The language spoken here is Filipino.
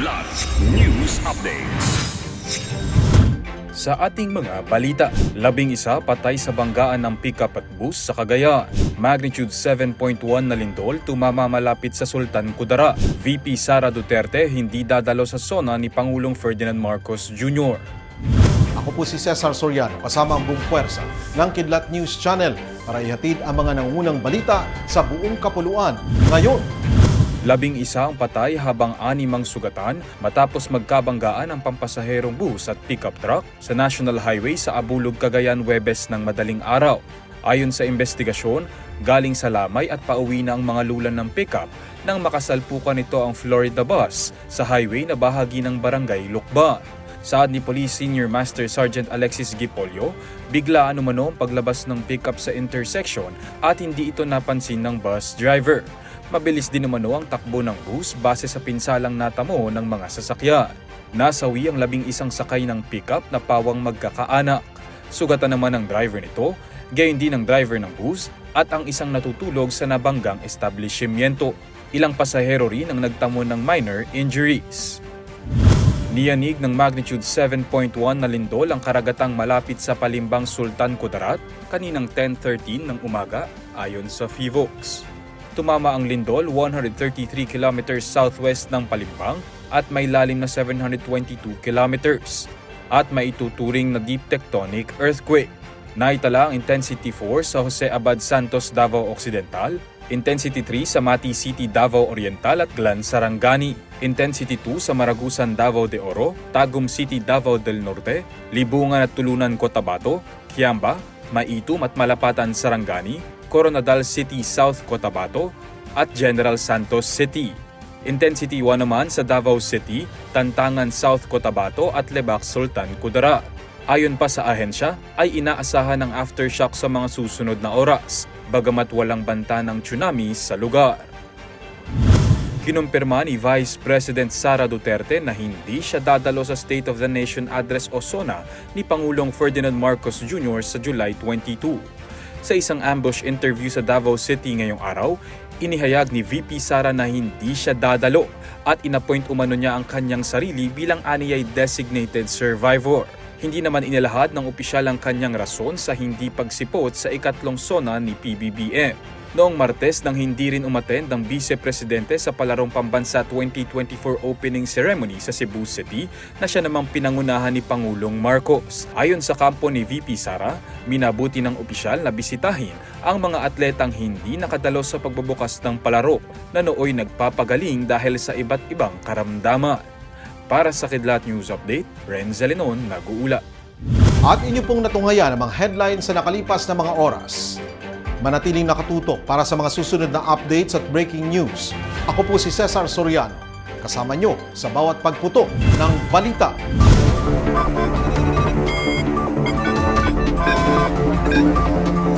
Kidlat News Updates. Sa ating mga balita, labing isa patay sa banggaan ng pickup at bus sa Cagayan. Magnitude 7.1 na lindol tumama malapit sa Sultan Kudara. VP Sara Duterte hindi dadalo sa sona ni Pangulong Ferdinand Marcos Jr. Ako po si Cesar Soriano kasama ang buong puwersa ng Kidlat News Channel para ihatid ang mga nangungunang balita sa buong kapuluan. Ngayon, Labing isa ang patay habang animang sugatan matapos magkabanggaan ang pampasaherong bus at pickup truck sa National Highway sa Abulog, Cagayan, Webes ng madaling araw. Ayon sa investigasyon, galing sa Lamay at pauwi na ang mga lulan ng pickup nang makasalpukan nito ang Florida bus sa highway na bahagi ng barangay Lukban. Saad ni Police Senior Master Sergeant Alexis Gipolio, biglaan umano ang paglabas ng pickup sa intersection at hindi ito napansin ng bus driver. Mabilis din umano ang takbo ng bus base sa pinsalang natamo ng mga sasakyan. Nasawi ang labing isang sakay ng pickup na pawang magkakaanak. Sugatan naman ang driver nito, gayon din ang driver ng bus at ang isang natutulog sa nabanggang establishmento. Ilang pasahero rin ang nagtamo ng minor injuries. Niyanig ng magnitude 7.1 na lindol ang karagatang malapit sa Palimbang Sultan Kudarat kaninang 10.13 ng umaga ayon sa FIVOX. Tumama ang lindol 133 kilometers southwest ng Palimbang at may lalim na 722 kilometers at may ituturing na deep tectonic earthquake. Naitala ang Intensity 4 sa Jose Abad Santos, Davao Occidental, Intensity 3 sa Mati City, Davao Oriental at Glan, Sarangani, Intensity 2 sa Maragusan, Davao de Oro, Tagum City, Davao del Norte, Libungan at Tulunan, Cotabato, Kiamba, Maitum at Malapatan, Sarangani, Coronadal City, South Cotabato, at General Santos City. Intensity 1 naman sa Davao City, Tantangan South Cotabato at Lebac Sultan Kudarat. Ayon pa sa ahensya, ay inaasahan ng aftershock sa mga susunod na oras, bagamat walang banta ng tsunami sa lugar. Kinumpirma ni Vice President Sara Duterte na hindi siya dadalo sa State of the Nation Address o SONA ni Pangulong Ferdinand Marcos Jr. sa July 22. Sa isang ambush interview sa Davao City ngayong araw, inihayag ni VP Sara na hindi siya dadalo at inappoint umano niya ang kanyang sarili bilang aniyay designated survivor. Hindi naman inilahad ng opisyal ang kanyang rason sa hindi pagsipot sa ikatlong sona ni PBBM. Noong Martes nang hindi rin umattend ang Vice Presidente sa Palarong Pambansa 2024 opening ceremony sa Cebu City na siya namang pinangunahan ni Pangulong Marcos. Ayon sa kampo ni VP Sara, minabuti ng opisyal na bisitahin ang mga atletang hindi nakadalo sa pagbubukas ng palaro na nooy nagpapagaling dahil sa iba't ibang karamdaman. Para sa Kidlat News Update, Renza Lenon, nag-uula. at inyo pong natunghayan ang mga headlines sa nakalipas na mga oras. Manatiling nakatutok para sa mga susunod na updates at breaking news. Ako po si Cesar Soriano, kasama nyo sa bawat pagputo ng balita. Thank you.